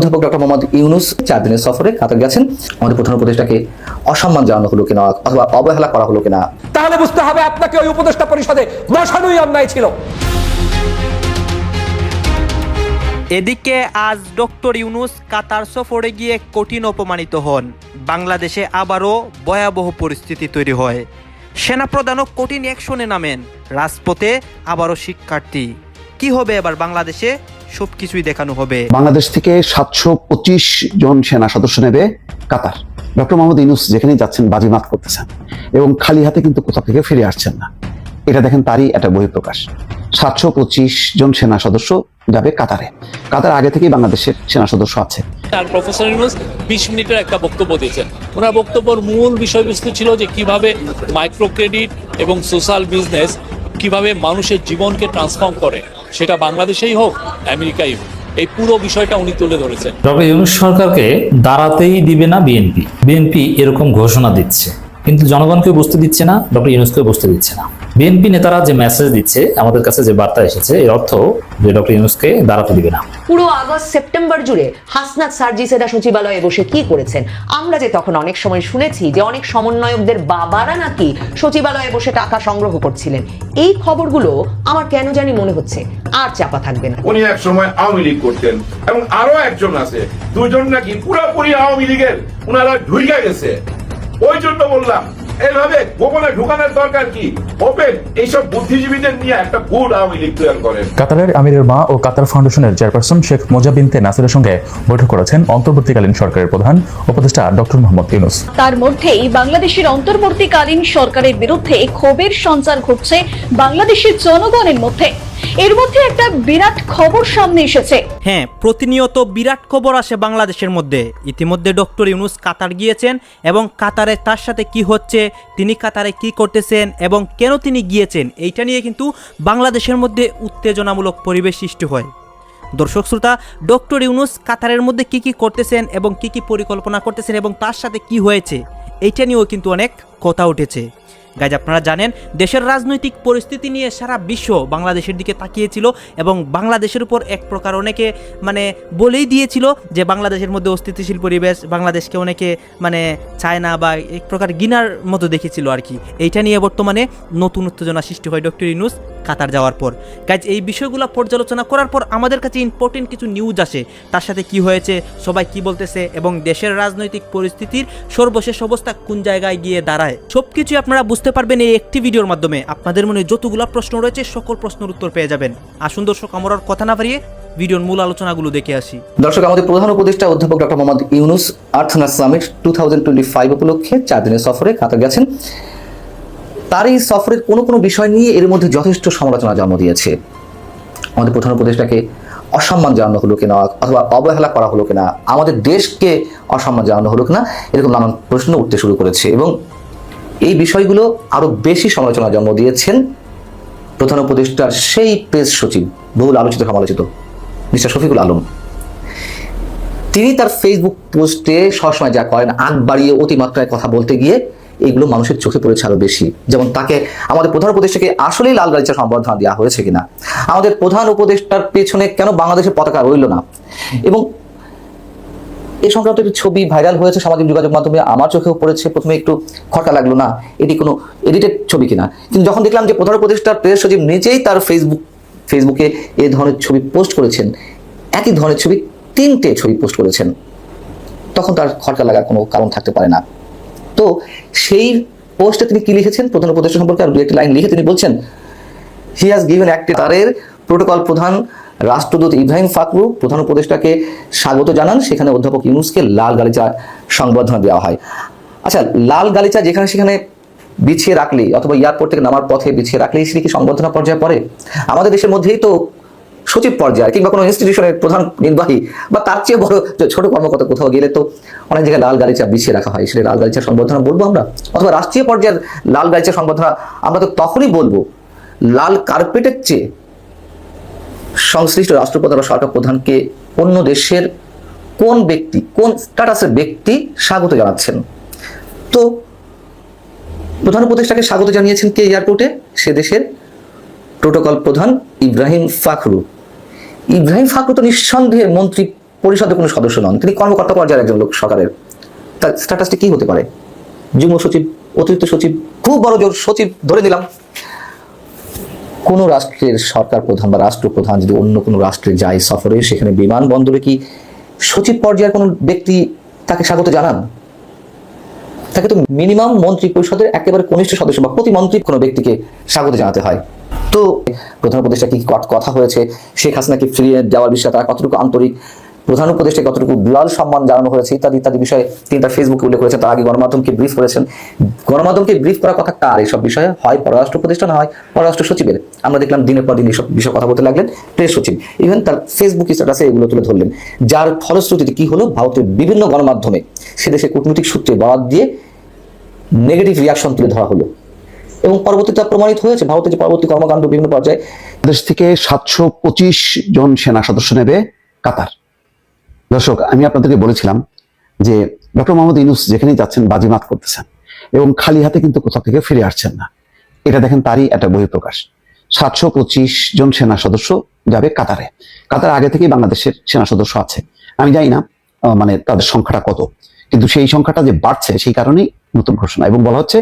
অধ্যাপক ডক্টর মোহাম্মদ ইউনুস চার দিনের সফরে কাতার গেছেন। আমাদের প্রধান উপদেষ্টাকে অসম্মান জানানো হলো কিনা অথবা অবহেলা করা হলো কিনা। তাহলে বুঝতে হবে আপনাকে ওই উপদেষ্টা পরিষদে বসানোই অন্যায় ছিল। এদিকে আজ ডক্টর ইউনুস কাতার সফরে গিয়ে কঠিন অপমানিত হন। বাংলাদেশে আবারও ভয়াবহ পরিস্থিতি তৈরি হয়। সেনাপ্রধানও কঠিন অ্যাকশনে নামেন। রাজপথে আবারও শিক্ষার্থী। কি হবে এবার বাংলাদেশে? সব কিছুই দেখানো হবে। বাংলাদেশ থেকে সাতশো পঁচিশ জন সেনা সদস্য নেবে কাতার। ডক্টর মোহাম্মদ ইনুস যেখানেই যাচ্ছেন বাজিমাত করতেছেন এবং খালি হাতে কিন্তু কোথা থেকে ফিরে আসছেন না। এটা দেখেন তারই একটা বহিঃপ্রকাশ। সাতশো পঁচিশ জন সেনা সদস্য যাবে কাতারে। কাতার আগে থেকেই বাংলাদেশের সেনা সদস্য আছে। আর প্রফেসর ইউনুস বিশ মিনিটের একটা বক্তব্য দিয়েছেন। ওনার বক্তব্যের মূল বিষয়বস্তু ছিল যে কীভাবে মাইক্রো ক্রেডিট এবং সোশ্যাল বিজনেস কীভাবে মানুষের জীবনকে ট্রান্সফর্ম করে, সেটা বাংলাদেশেই হোক, আমেরিকাই হোক, এই পুরো বিষয়টা উনি তুলে ধরেছেন। ডক্টর ইউনুস সরকারকে দাঁড়াতেই দিবে না বিএনপি। বিএনপি এরকম ঘোষণা দিচ্ছে, কিন্তু জনগণকে বুঝতে দিচ্ছে না, ডক্টর ইউনুসকে বুঝতে দিচ্ছে না। বিএনপি নেতারা যে মেসেজ দিচ্ছে আমাদের কাছে যে বার্তা এসেছে এর অর্থ যে ডক্টর ইউনুসকে দাঁড়াতে দিবে না। পুরো আগস্ট সেপ্টেম্বর জুড়ে হাসনাত সার্জিসেরা সচিবালয়ে বসে কি করেছেন? আমরা যে তখন অনেক সময় শুনেছি যে অনেক সমন্বয়কদের বাবারা নাকি সচিবালয়ে বসে টাকা সংগ্রহ করছিলেন। এই খবরগুলো আমার কেন জানি মনে হচ্ছে আর চাপা থাকবে না। উনি এক সময় আওয়ামী লীগ করতেন এবং আরও একজন আছে দুজন নাকি পুরোপুরি আওয়ামী লীগের উনারা ঢুইকা গেছে। ওই জন্য বললাম এইভাবে গোপনে ঢুকানোর দরকার কি? ওপেন এইসব বুদ্ধিজীবীদের নিয়ে একটা গুড আওয়ামী লীগ তৈরি করেন। কাতারের আমিরের মা ও কাতার ফাউন্ডেশনের চেয়ারপারসন শেখ মোজাবিনতে নাসিরের সঙ্গে বৈঠক করেছেন অন্তর্বর্তীকালীন সরকারের প্রধান উপদেষ্টা ডক্টর মোহাম্মদ ইউনুস। তার মধ্যেই বাংলাদেশের অন্তর্বর্তীকালীন সরকারের বিরুদ্ধে ক্ষোভের সঞ্চার ঘটছে বাংলাদেশের জনগণের মধ্যে। এর মধ্যে একটা বিরাট খবর সামনে এসেছে। হ্যাঁ প্রতিনিয়ত বিরাট খবর আসে বাংলাদেশের মধ্যে। ইতিমধ্যে ডক্টর ইউনুস কাতার গিয়েছেন এবং কাতারে তার সাথে কি হচ্ছে, তিনি কাতারে কি করতেছেন এবং কেন তিনি গিয়েছেন, এইটা নিয়ে কিন্তু বাংলাদেশের মধ্যে উত্তেজনামূলক পরিবেশ সৃষ্টি হয়। দর্শক শ্রোতা, ডক্টর ইউনুস কাতারের মধ্যে কি কি করতেছেন এবং কি কি পরিকল্পনা করতেছেন এবং তার সাথে কি হয়েছে, এইটা নিয়েও কিন্তু অনেক কথা উঠেছে। গাইজ আপনারা জানেন, দেশের রাজনৈতিক পরিস্থিতি নিয়ে সারা বিশ্ব বাংলাদেশের দিকে তাকিয়েছিল এবং বাংলাদেশের উপর এক প্রকার অনেকে মানে বলেই দিয়েছিল যে বাংলাদেশের মধ্যে অস্থিতিশীল পরিবেশ, বাংলাদেশকে অনেকে মানে চায় না বা এক প্রকার গিনার মতো দেখেছিল আর কি। এইটা নিয়ে বর্তমানে নতুন উত্তেজনা সৃষ্টি হয় ডক্টর ইনুস কাতার যাওয়ার পর। গাইজ এই বিষয়গুলো পর্যালোচনা করার পর আমাদের কাছে ইম্পর্টেন্ট কিছু নিউজ আসে। তার সাথে কি হয়েছে, সবাই কি বলতেছে এবং দেশের রাজনৈতিক পরিস্থিতির সর্বশেষ অবস্থা কোন জায়গায় গিয়ে দাঁড়ায় সবকিছু আপনারা বুঝতে পারবেন এই একটি ভিডিওর মাধ্যমে আপনাদের মনে যতগুলো প্রশ্ন রয়েছে, সকল প্রশ্নের উত্তর পেয়ে যাবেন। আসুন দর্শক, আমার কথা না বাড়িয়ে ভিডিওর মূল আলোচনাগুলো দেখে আসি। দর্শক, আমাদের প্রধান উপদেষ্টা, অধ্যাপক doctor Mohammad Yunus Earthna Summit two thousand twenty five উপলক্ষে চার দিনের সফরে কাতার গেছেন। তার এই সফরের কোনো কোনো বিষয় নিয়ে এর মধ্যে যথেষ্ট সমালোচনা জন্ম দিয়েছে। আমাদের প্রধান উপদেষ্টাকে অসম্মান জানানো হলো কিনা, অথবা অবহেলা করা হলো কিনা, আমাদের দেশকে অসম্মান জানানো হলো কিনা, এরকম নানান প্রশ্ন উঠতে শুরু করেছে। এবং এই বিষয়গুলো আরও বেশি সমালোচনা জন্ম দিয়েছেন প্রধান উপদেষ্টার সেই প্রেস সচিব বহুল আলোচিত সমালোচিত, মিস্টার শফিকুল আলম। তিনি তার ফেসবুক পোস্টে সবসময় যা করেন, আগ বাড়িয়ে অতিমাত্রায় কথা বলতে গিয়ে এগুলো মানুষের চোখে পড়েছে আরও বেশি। যেমন তাকে আমাদের প্রধান উপদেষ্টাকে আসলেই লাল গালিচা সম্বর্ধনা দেওয়া হয়েছে কিনা। আমাদের প্রধান উপদেষ্টার পেছনে কেন বাংলাদেশের পতাকা রইল না? এবং এ সংক্রান্ত একটি ছবি ভাইরাল হয়েছে সামাজিক যোগাযোগ মাধ্যমে। আমার চোখেও পড়েছে, প্রথমে একটু খটকা লাগল না, এটি কোনো এডিটেড ছবি কিনা। কিন্তু যখন দেখলাম যে প্রধান উপদেষ্টার প্রেস সচিব নিজেই তার ফেসবুক ফেসবুকে এ ধরনের ছবি পোস্ট করেছেন, একই ধরনের ছবি তিনটে ছবি পোস্ট করেছেন, তখন তার খটকা লাগার কোনো কারণ থাকতে পারে না। তো সেই পোস্টে তিনি কি লিখেছেন? প্রধান উপদেষ্টা সম্পর্কে আর দু একটি লাইন লিখে তিনি বলছেন হি হ্যাজ গিভেন অ্যাক্টে তারের প্রোটোকল প্রধান রাষ্ট্রদূত ইব্রাহিম ফাকরু প্রধান উপদেষ্টাকে স্বাগত জানান। সেখানে অধ্যাপক ইউনুসকে লাল গালিচা সংবর্ধনা দেওয়া হয়। আচ্ছা লাল গালিচা যেখানে সেখানে বিছিয়ে রাখলেই অথবা এয়ারপোর্ট থেকে নামার পথে বিছিয়ে রাখলেই সেটি কি সংবর্ধনা পর্যায়ে পড়ে? আমাদের দেশের মধ্যেই তো সচিব পর্যায়ে কিংবা কোনো ইনস্টিটিউশনের প্রধান নির্বাহী বা তার চেয়ে বড় ছোট কর্মকর্তা কোথাও গেলে তো অনেক জায়গায় লাল গালিচা বিছিয়ে রাখা হয়। সেটা লাল গালিচা সংবর্ধনা বলব আমরা? অথবা রাষ্ট্রীয় পর্যায়ের লাল গালিচা সংবর্ধনা আমরা তো তখনই বলব, লাল কার্পেটের চেয়ে সংশ্লিষ্ট রাষ্ট্রপ্রধান বা সরকার প্রধানকে অন্য দেশের কোন ব্যক্তি, কোন স্ট্যাটাসের ব্যক্তি স্বাগত জানাচ্ছেন? তো প্রধান উপদেষ্টাকে স্বাগত জানিয়েছেন কে এয়ারপোর্টে? সে দেশের প্রোটোকল প্রধান ইব্রাহিম ফাখরু। ইব্রাহিম ফাখরু তো নিঃসন্দেহে মন্ত্রী পরিষদের কোনো সদস্য নন, তিনি কর্মকর্তা পর্যায়ের একজন লোক সরকারের তার স্ট্যাটাসটি কি হতে পারে? যুগ্ম সচিব, অতিরিক্ত সচিব, খুব বড় জোর সচিব ধরে দিলাম কোনো রাষ্ট্রের সরকার প্রধান বা রাষ্ট্রপ্রধান যদি অন্য কোনো রাষ্ট্রে যায় সফরে, সেখানে বিমানবন্দরে কি সচিব পর্যায়ের কোনো ব্যক্তি তাকে স্বাগত জানান? তাকে তো মিনিমাম মন্ত্রী পরিষদের একেবারে কনিষ্ঠ সদস্য বা প্রতি মন্ত্রী কোনো ব্যক্তিকে স্বাগত জানাতে হয়। তো প্রধান উপদেষ্টা কি কথা হয়েছে? শেখ হাসিনাকে ফিরিয়ে দেওয়ার বিষয়ে তারা কতটুকু আন্তরিক প্রধান উপদেষ্টা কতটুকু দুলাল সম্মান জানানো হয়েছে ইত্যাদি ইত্যাদি বিষয়ে তিনি তার ফেসবুকে উল্লেখ করেছেন, তার আগে গণমাধ্যমকে ব্রিফ করেছেন। গণমাধ্যমকে ব্রিফ করার কথা কার এইসব বিষয়ে? হয় পররাষ্ট্র উপদেষ্টা না হয় পররাষ্ট্র সচিবের? আমরা দেখলাম দিনের পর দিন এইসব বিষয়ে কথা বলতে লাগলেন প্রেস সচিব। ইভেন তার ফেসবুক স্ট্যাটাসে এগুলো তুলে ধরলেন। যার ফলশ্রুতিতে কি হলো? ভারতের বিভিন্ন গণমাধ্যমে সে দেশে কূটনৈতিক সূত্রে বরাদ দিয়ে নেগেটিভ রিয়াকশন তুলে ধরা হলো। এবং পরবর্তীতে প্রমাণিত হয়েছে। ভারতের যে পরবর্তী কর্মকাণ্ড বিভিন্ন পর্যায়ে দেশ থেকে সাতশো পঁচিশ জন সেনা সদস্য নেবে কাতার। দর্শক, আমি আপনাদেরকে বলেছিলাম যে ডক্টর মোহাম্মদ ইউনুস যেখানেই যাচ্ছেন বাজিমাত করতেছেন এবং খালি হাতে কিন্তু কোথা থেকে ফিরে আসছেন না। এটা দেখেন তারই একটা বহিঃপ্রকাশ। সাতশো পঁচিশ জন সেনা সদস্য যাবে কাতারে। কাতার আগে থেকেই বাংলাদেশের সেনা সদস্য আছে। আমি জানি না মানে তাদের সংখ্যাটা কত। কিন্তু সেই সংখ্যাটা যে বাড়ছে সেই কারণেই নতুন ঘোষণা এবং বলা হচ্ছে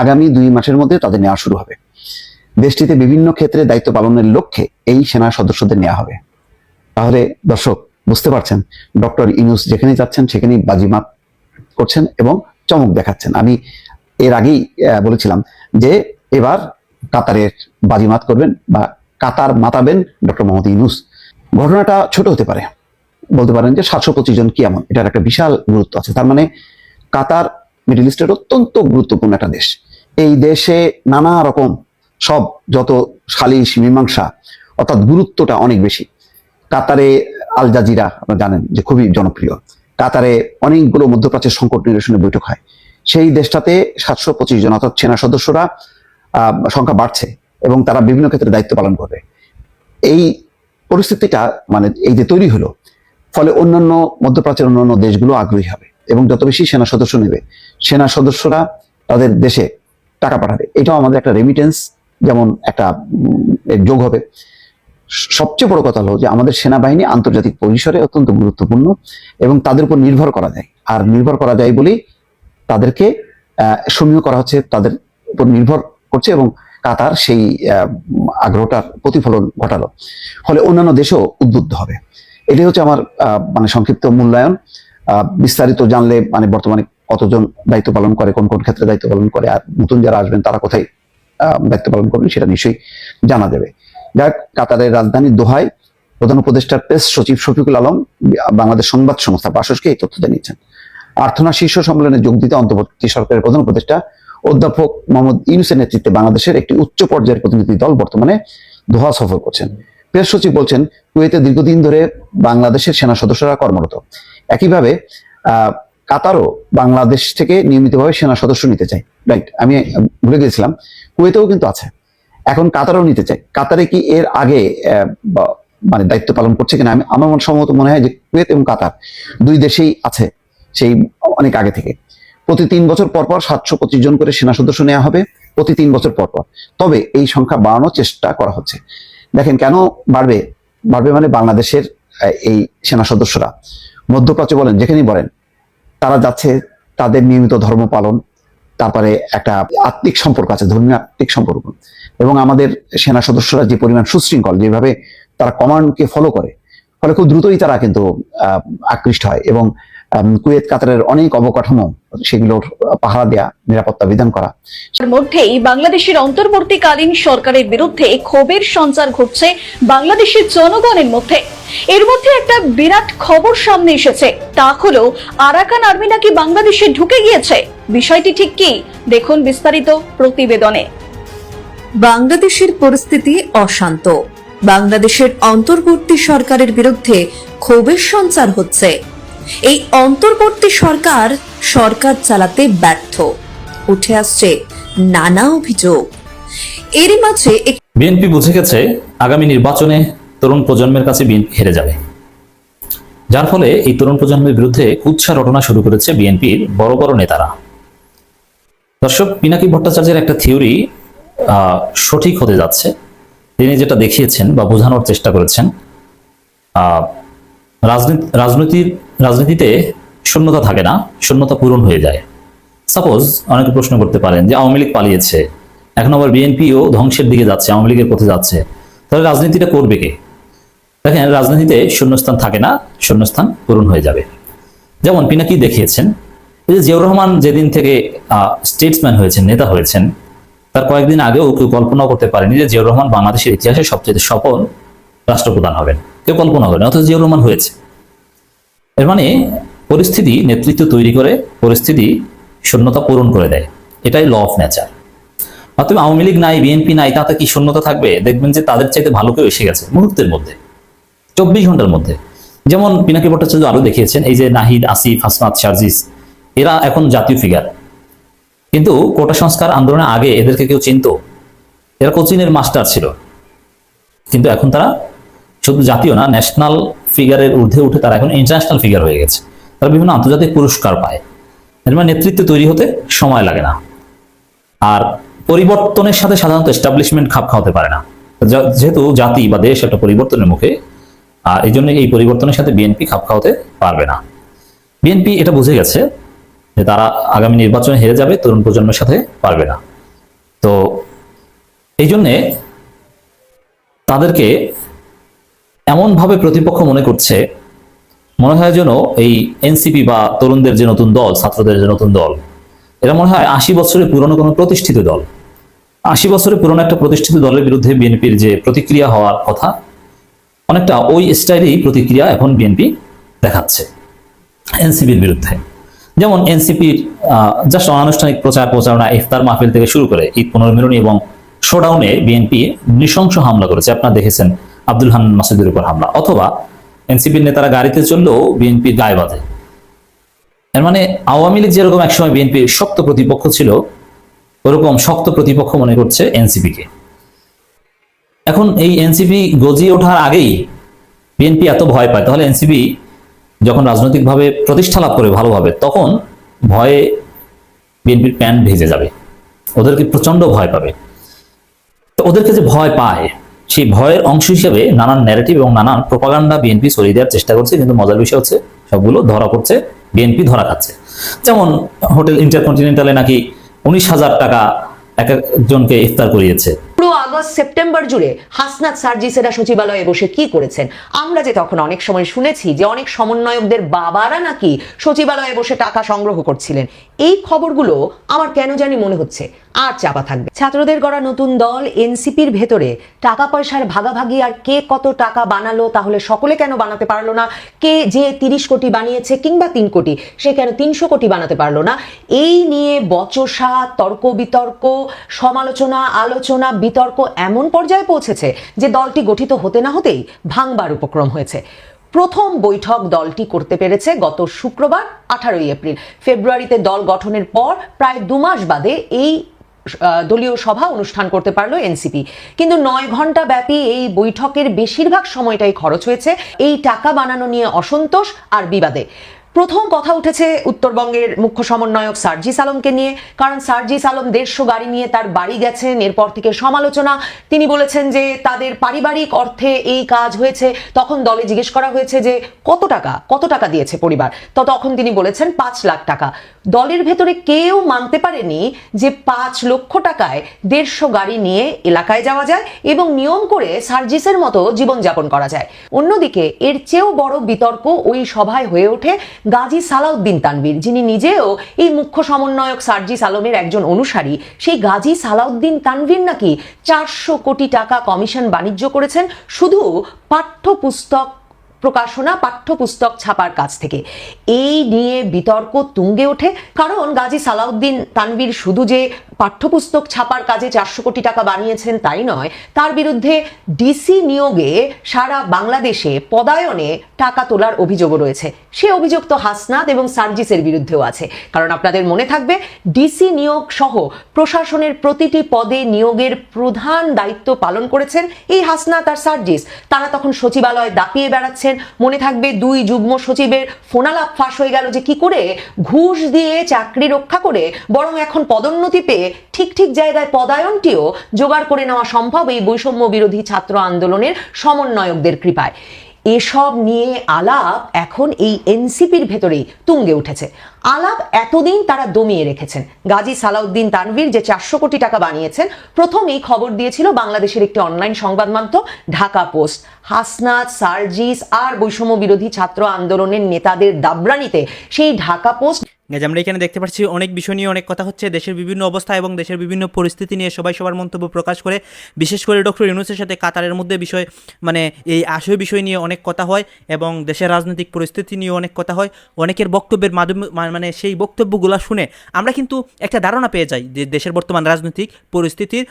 আগামী দুই মাসের মধ্যে তাদের নেওয়া শুরু হবে। দেশটিতে বিভিন্ন ক্ষেত্রে দায়িত্ব পালনের লক্ষ্যে এই সেনা সদস্যদের নেওয়া হবে। তাহলে দর্শক বুঝতে পারছেন? ডক্টর ইনুস যেখানে যাচ্ছেন, সেখানেই বাজিমাত করছেন এবং চমক দেখাচ্ছেন। আমি এর আগেই বলেছিলাম যে এবার কাতারের বাজিমাত করবেন বা কাতার মাতাবেন ডক্টর মোহাম্মদ ইনুস ঘটনাটা ছোট হতে পারে। বলতে পারেন যে সাতশো পঁচিশ জন কি এমন? এটার একটা বিশাল গুরুত্ব আছে। তার মানে কাতার, মিডল ইস্টের অত্যন্ত গুরুত্বপূর্ণ একটা দেশ। এই দেশে নানা রকম সব যত সালিশ, মীমাংসা, অর্থাৎ গুরুত্বটা অনেক বেশি। কাতারে আল জাজিরা, আপনারা জানেন যে খুবই জনপ্রিয়। কাতারে অনেকগুলো মধ্যপ্রাচ্যের সংকট নিরসনে বৈঠক হয়। সেই দেশটাতে সাতশো পঁচিশ জন, অর্থাৎ সেনা সদস্যরা সংখ্যা বাড়ছে এবং তারা বিভিন্ন ক্ষেত্রে দায়িত্ব পালন করবে। এই পরিস্থিতিটা মানে এই যে তৈরি হলো, ফলে অন্যান্য মধ্যপ্রাচ্যের অন্যান্য দেশগুলো আগ্রহী হবে এবং যত বেশি সেনা সদস্য নেবে, সেনা সদস্যরা তাদের দেশে টাকা পাঠাবে। এটাও আমাদের একটা রেমিটেন্স যেমন একটা যোগ হবে। সবচেয়ে বড় কথা হলো যে আমাদের সেনাবাহিনী আন্তর্জাতিক পরিসরে অত্যন্ত গুরুত্বপূর্ণ এবং তাদের উপর নির্ভর করা যায়। আর নির্ভর করা যায় বলেই তাদেরকে সমীহ করা হচ্ছে, তাদের উপর নির্ভর করছে এবং কাতার সেই আগ্রহটার প্রতিফলন ঘটালো। ফলে অন্যান্য দেশও উদ্বুদ্ধ হবে। এটাই হচ্ছে আমার মানে সংক্ষিপ্ত মূল্যায়ন। বিস্তারিত জানলে মানে বর্তমানে কতজন দায়িত্ব পালন করে, কোন কোন ক্ষেত্রে দায়িত্ব পালন করে, আর নতুন যারা আসবেন তারা কোথায় দায়িত্ব পালন করবেন সেটা নিশ্চয়ই জানা যাবে। যাক, কাতারের রাজধানী দোহায় প্রধান উপদেষ্টার প্রেস সচিব শফিকুল আলম বাংলাদেশ সংবাদ সংস্থা বাসসকে এই তথ্য জানিয়েছেন। আর্থনা শীর্ষ সম্মেলনে যোগ দিতে অন্তর্বর্তী সরকারের প্রধান উপদেষ্টা অধ্যাপক মোহাম্মদ ইউনুসের নেতৃত্বে বাংলাদেশের একটি উচ্চ পর্যায়ের প্রতিনিধি দল বর্তমানে দোহা সফর করছেন। প্রেস সচিব বলছেন, কুয়েতে দীর্ঘদিন ধরে বাংলাদেশের সেনা সদস্যরা কর্মরত। একইভাবে কাতারও বাংলাদেশ থেকে নিয়মিতভাবে সেনা সদস্য নিতে চায়। রাইট আমি ভুলে গেছিলাম। কুয়েতেও কিন্তু আছে। এখন কাতারও নিতে চাই। কাতারে কি এর আগে মানে দায়িত্ব পালন করছে কিনা? আমি, আমার সম্ভবত মনে হয় যে কুয়েত এবং কাতার দুই দেশেই আছে সেই অনেক আগে থেকে। প্রতি তিন বছর পর পর সাতশো পঁচিশ জন করে সেনা সদস্য নেওয়া হবে প্রতি তিন বছর পর পর। তবে এই সংখ্যা বাড়ানোর চেষ্টা করা হচ্ছে। দেখেন কেন বাড়বে? বাড়বে মানে বাংলাদেশের এই সেনা সদস্যরা। মধ্যপ্রাচ্য বলেন, যেখানেই বলেন, তারা যাচ্ছে, তাদের নিয়মিত ধর্ম পালন, তারপরে একটা আত্মিক সম্পর্ক আছে, ধর্মীয় আত্মিক সম্পর্ক। এবং আমাদের সেনা সদস্যরা যে পরিমাণ সুশৃঙ্খল, যেভাবে তারা কমান্ডকে ফলো করে, ফলে খুব দ্রুতই তারা কিন্তু আকৃষ্ট হয় এবং কুয়েত, কাতারের অনেক অবকাঠামো সেগুলোর পাহারা দেয়া, নিরাপত্তা বিধান করা। মধ্যেই বাংলাদেশের অন্তর্বর্তীকালীন সরকারের বিরুদ্ধে ক্ষোভের সঞ্চার ঘটছে বাংলাদেশের জনগণের মধ্যে। এর মধ্যে একটা বিরাট খবর সামনে এসেছে, তা হলো আরাকান আর্মি নাকি বাংলাদেশে ঢুকে গিয়েছে? বিষয়টি ঠিক কি? দেখুন বিস্তারিত প্রতিবেদনে। বাংলাদেশের পরিস্থিতি অশান্ত। বাংলাদেশের অন্তর্বর্তী সরকারের বিরুদ্ধে ক্ষোভের সঞ্চার হচ্ছে। এই অন্তর্বর্তী সরকার সরকার চালাতে ব্যর্থ। উঠে আসছে নানা অভিযোগ। এরই মাঝে বিএনপি বুঝে গেছে আগামী নির্বাচনে তরুণ প্রজন্মের কাছে বিএনপি হেরে যাবে। যার ফলে এই তরুণ প্রজন্মের বিরুদ্ধে উৎসাহ রটনা শুরু করেছে বিএনপির বড় বড় নেতারা। দর্শক, পিনাকি ভট্টাচার্যের একটা থিওরি সঠিক হতে যাচ্ছে। তিনি যেটা দেখিয়েছেন বা বোঝানোর চেষ্টা করেছেন রাজনীতি রাজনীতির রাজনীতিতে শূন্যতা থাকে না, শূন্যতা পূরণ হয়ে যায়। সাপোজ অনেকে প্রশ্ন করতে পারেন যে আওয়ামী লীগ পালিয়েছে, এখন আবার বিএনপিও ধ্বংসের দিকে যাচ্ছে, আওয়ামী লীগের পথে যাচ্ছে। তাহলে রাজনীতিটা করবে কে? দেখেন, রাজনীতিতে শূন্যস্থান থাকে না, শূন্যস্থান পূরণ হয়ে যাবে। যেমন পিনাকি দেখিয়েছেন যে জিয়াউর রহমান যেদিন থেকে স্টেটসম্যান হয়েছেন, নেতা হয়েছেন তার কয়েকদিন আগেও কেউ কল্পনাও করতে পারেনি যে জিয়াউর রহমান বাংলাদেশের ইতিহাসে সবচেয়ে সফল রাষ্ট্রপ্রধান হবেন। কেউ কল্পনা করেন, অথচ জিয়াউর রহমান হয়েছে। এর মানে পরিস্থিতি নেতৃত্ব তৈরি করে, পরিস্থিতি শূন্যতা পূরণ করে দেয়। এটাই ল অফ নেচার অতএব আওয়ামী লীগ নাই বিএনপি নাই তাতে কি শূন্যতা থাকবে? দেখবেন যে তাদের চাইতে ভালো কেউ এসে গেছে মুহূর্তের মধ্যে, চব্বিশ ঘণ্টার মধ্যে। যেমন পিনাকি ভট্টাচার্য আরও দেখিয়েছেন, এই যে নাহিদ, আসিফ, হাসনাত শারজিস এরা এখন জাতীয় ফিগার কিন্তু কোটা সংস্কার আন্দোলনের আগে এদেরকে কেউ চিনত। এরা কোচিনের মাস্টার ছিল। কিন্তু এখন তারা শুধু জাতীয় না ন্যাশনাল ফিগারের ঊর্ধ্বে উঠে তারা এখন ইন্টারন্যাশনাল ফিগার হয়ে গেছে। তারা বিভিন্ন আন্তর্জাতিক পুরস্কার পায়। এর মানে নেতৃত্ব তৈরি হতে সময় লাগে না। আর পরিবর্তনের সাথে সাধারণত এস্টাবলিশমেন্ট খাপ খাওয়াতে পারে না। যেহেতু জাতি বা দেশ একটা পরিবর্তনের মুখে, আর এই জন্য এই পরিবর্তনের সাথে বিএনপি খাপ খাওয়াতে পারবে না। বিএনপি এটা বুঝে গেছে যে তারা আগামী নির্বাচনে হেরে যাবে, তরুণ প্রজন্মের সাথে পারবে না। তো এই জন্যে তাদেরকে এমনভাবে প্রতিপক্ষ মনে করছে, মনে হয় যেন এই এনসিপি বা তরুণদের যে নতুন দল, ছাত্রদের যে নতুন দল, এরা মনে হয় আশি বছরের পুরনো কোনো প্রতিষ্ঠিত দল। আশি বছরের পুরনো একটা প্রতিষ্ঠিত দলের বিরুদ্ধে বিএনপির যে প্রতিক্রিয়া হওয়ার কথা, অনেকটা ওই স্টাইলেই প্রতিক্রিয়া এখন বিএনপি দেখাচ্ছে, এনসিপির বিরুদ্ধে। যেমন এনসিপির জাস্ট অনানুষ্ঠানিক প্রচার প্রচারণা ইফতার মাহফিল থেকে শুরু করে ঈদ পুনর্মিলনী এবং শোডাউনে বিএনপি নৃশংস হামলা করেছে। আপনারা দেখেছেন আব্দুল হান্নান মাসুদের উপর হামলা। অথবা এনসিপির নেতারা গাড়িতে চললেও বিএনপির গায়ে বাঁধে। এর মানে আওয়ামী লীগ যেরকম একসময় বিএনপির শক্ত প্রতিপক্ষ ছিল, ওরকম শক্ত প্রতিপক্ষ মনে করছে এনসিপিকে। এখন এই এনসিপি গজিয়ে ওঠার আগেই বিএনপি এত ভয় পায়। তাহলে এনসিপি যখন রাজনৈতিকভাবে প্রতিষ্ঠা লাভ করে ভালোভাবে তখন ভয়ে বিএনপির প্যান্ট ভেজে যাবে। ওদেরকে প্রচণ্ড ভয় পাবে। তো ওদেরকে যে ভয় পায়, সেই ভয়ের অংশ হিসেবে নানান ন্যারেটিভ এবং নানান প্রোপাগান্ডা বিএনপি সরিয়ে দেওয়ার চেষ্টা করছে, কিন্তু মজার বিষয় হচ্ছে সবগুলো ধরা পড়ছে, বিএনপি ধরা খাচ্ছে। যেমন হোটেল ইন্টারকন্টিনেন্টালে নাকি উনিশ হাজার টাকা এক একজনকে ইফতার করিয়েছে। আগস্ট, সেপ্টেম্বর জুড়ে হাসনাত সার্জিসেরা সচিবালয়ে বসে কি করেছেন? আমরা যে তখন অনেক সময় শুনেছি যে অনেক সমন্বয়কদের বাবারা নাকি সচিবালয়ে বসে টাকা সংগ্রহ করছিলেন। এই খবরগুলো আমার কেন জানি মনে হচ্ছে, আর চাপা থাকবে। ছাত্রদের গড়া নতুন দল এনসিপির ভেতরে, টাকা পয়সার ভাগাভাগি আর কে কত টাকা বানালো তাহলে সকলে কেন বানাতে পারল না? কে যে তিরিশ কোটি বানিয়েছে কিংবা তিন কোটি, সে কেন তিনশো কোটি বানাতে পারল না? এই নিয়ে বচসা, তর্ক বিতর্ক, সমালোচনা, আলোচনা, বিতর্ক এমন পর্যায়ে পৌঁছেছে যে দলটি গঠিত হতে না হতেই ভাঙবার উপক্রম হয়েছে। প্রথম বৈঠক দলটি করতে পেরেছে গত শুক্রবার, আঠারোই এপ্রিল। ফেব্রুয়ারিতে দল গঠনের পর প্রায় দু মাস বাদে এই দলীয় সভা অনুষ্ঠান করতে পারল এনসিপি। কিন্তু নয় ঘণ্টা ব্যাপী এই বৈঠকের বেশিরভাগ সময়টাই খরচ হয়েছে এই টাকা বানানো নিয়ে অসন্তোষ আর বিবাদে। প্রথম কথা উঠেছে উত্তরবঙ্গের মুখ্য সমন্বয়ক সার্জিস আলমকে নিয়ে। কারণ সার্জিস আলম দেড়শো গাড়ি নিয়ে তার বাড়ি গেছেন। এরপর থেকে সমালোচনা। তিনি বলেছেন যে, তাদের পারিবারিক অর্থে এই কাজ হয়েছে। তখন দলে জিজ্ঞেস করা হয়েছে যে, কত টাকা? কত টাকা দিয়েছে পরিবার? তো তখন তিনি বলেছেন, পাঁচ লাখ টাকা। দলের ভেতরে কেউ মানতে পারেনি যে, পাঁচ লক্ষ টাকায় দেড়শো গাড়ি নিয়ে এলাকায় যাওয়া যায় এবং নিয়ম করে সার্জিসের মতো জীবনযাপন করা যায়। অন্যদিকে, এর চেয়েও বড় বিতর্ক ওই সভায় হয়ে ওঠে গাজী সালাউদ্দিন তানভীর, যিনি নিজেও এই মুখ্য সমন্বয়ক সার্জিস আলমের একজন অনুসারী, সেই গাজী সালাউদ্দিন তানভীর নাকি চারশো কোটি টাকা কমিশন বাণিজ্য করেছেন শুধু পাঠ্যপুস্তক প্রকাশনা, পাঠ্যপুস্তক ছাপার কাছ থেকে। এই নিয়ে বিতর্ক তুঙ্গে ওঠে, কারণ গাজী সালাউদ্দিন তানভীর শুধু যে পাঠ্যপুস্তক ছাপার কাজে চারশো কোটি টাকা বানিয়েছেন তাই নয়, তার বিরুদ্ধে ডিসি নিয়োগে সারা বাংলাদেশে পদায়নে টাকা তোলার অভিযোগও রয়েছে। সে অভিযোগ তো হাসনাত এবং সার্জিসের বিরুদ্ধেও আছে। কারণ আপনাদের মনে থাকবে ডিসি নিয়োগ সহ প্রশাসনের প্রতিটি পদে নিয়োগের প্রধান দায়িত্ব পালন করেছেন এই হাসনাত আর সার্জিস তারা তখন সচিবালয় দাপিয়ে বেড়াচ্ছেন। মনে থাকবে দুই যুগ্ম সচিবের ফোনালাপ ফাঁস হয়ে গেল যে কি করে ঘুষ দিয়ে চাকরি রক্ষা করে বরং এখন পদোন্নতি পেয়ে ঠিক ঠিক জায়গায় পদায়নটিও জোগাড় করে নেওয়া সম্ভব এই বৈষম্য বিরোধী ছাত্র আন্দোলনের সমন্বয়কদের কৃপায়। এসব নিয়ে আলাপ এখন এই এনসিপির ভেতরেই তুঙ্গে উঠেছে। আলাপ এতদিন তারা দমিয়ে রেখেছেন। গাজী সালাউদ্দিন তানভীর যে চারশো কোটি টাকা বানিয়েছেন, প্রথম এই খবর দিয়েছিল বাংলাদেশের একটি অনলাইন সংবাদ মাধ্যম ঢাকা পোস্ট। হাসনাত, সার্জিস আর বৈষম্য বিরোধী ছাত্র আন্দোলনের নেতাদের দাবরানিতে সেই ঢাকা পোস্ট গাইজ আমরা এখানে দেখতে পাচ্ছি অনেক বিষয় নিয়ে অনেক কথা হচ্ছে, দেশের বিভিন্ন অবস্থা এবং দেশের বিভিন্ন পরিস্থিতি নিয়ে সবাই সবার মন্তব্য প্রকাশ করে। বিশেষ করে ডক্টর ইউনুসের সাথে কাতারের মধ্যে বিষয় মানে এই আশয় বিষয় নিয়ে অনেক কথা হয় এবং দেশের রাজনৈতিক পরিস্থিতি নিয়ে অনেক কথা হয়। অনেকের বক্তব্যের মাধ্যমে মানে সেই বক্তব্যগুলো শুনে আমরা কিন্তু একটা ধারণা পেয়ে যাই যে দেশের বর্তমান রাজনৈতিক পরিস্থিতির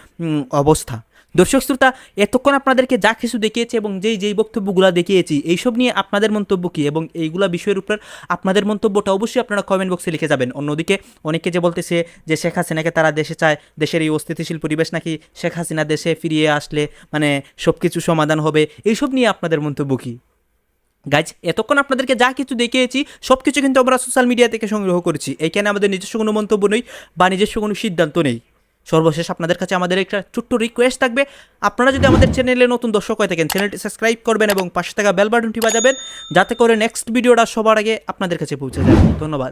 অবস্থা। দর্শক শ্রোতা, এতক্ষণ আপনাদেরকে যা কিছু দেখিয়েছি এবং যেই যেই বক্তব্যগুলো দেখিয়েছি, এইসব নিয়ে আপনাদের মন্তব্য কী এবং এইগুলা বিষয়ের উপর আপনাদের মন্তব্যটা অবশ্যই আপনারা কমেন্ট বক্সে লিখে যাবেন। অন্যদিকে অনেকে যে বলতেছে যে শেখ হাসিনাকে তারা দেশে চায়, দেশের এই অস্থিতিশীল পরিবেশ নাকি শেখ হাসিনা দেশে ফিরিয়ে আসলে মানে সব কিছু সমাধান হবে, এইসব নিয়ে আপনাদের মন্তব্য কী? গাইজ এতক্ষণ আপনাদেরকে যা কিছু দেখিয়েছি সব কিছু কিন্তু আমরা সোশ্যাল মিডিয়া থেকে সংগ্রহ করেছি। এইখানে আমাদের নিজস্ব কোনো মন্তব্য নেই বা নিজস্ব কোনো সিদ্ধান্ত নেই। সর্বশেষ আপনাদের কাছে আমাদের একটা ছোট্ট রিকোয়েস্ট থাকবে। আপনারা যদি আমাদের চ্যানেলে নতুন দর্শক হয়ে থাকেন চ্যানেলটি সাবস্ক্রাইব করবেন এবং পাশে থাকা বেল বাটনটি বাজাবেন, যাতে করে নেক্সট ভিডিওটা সবার আগে আপনাদের কাছে পৌঁছে যায়। ধন্যবাদ।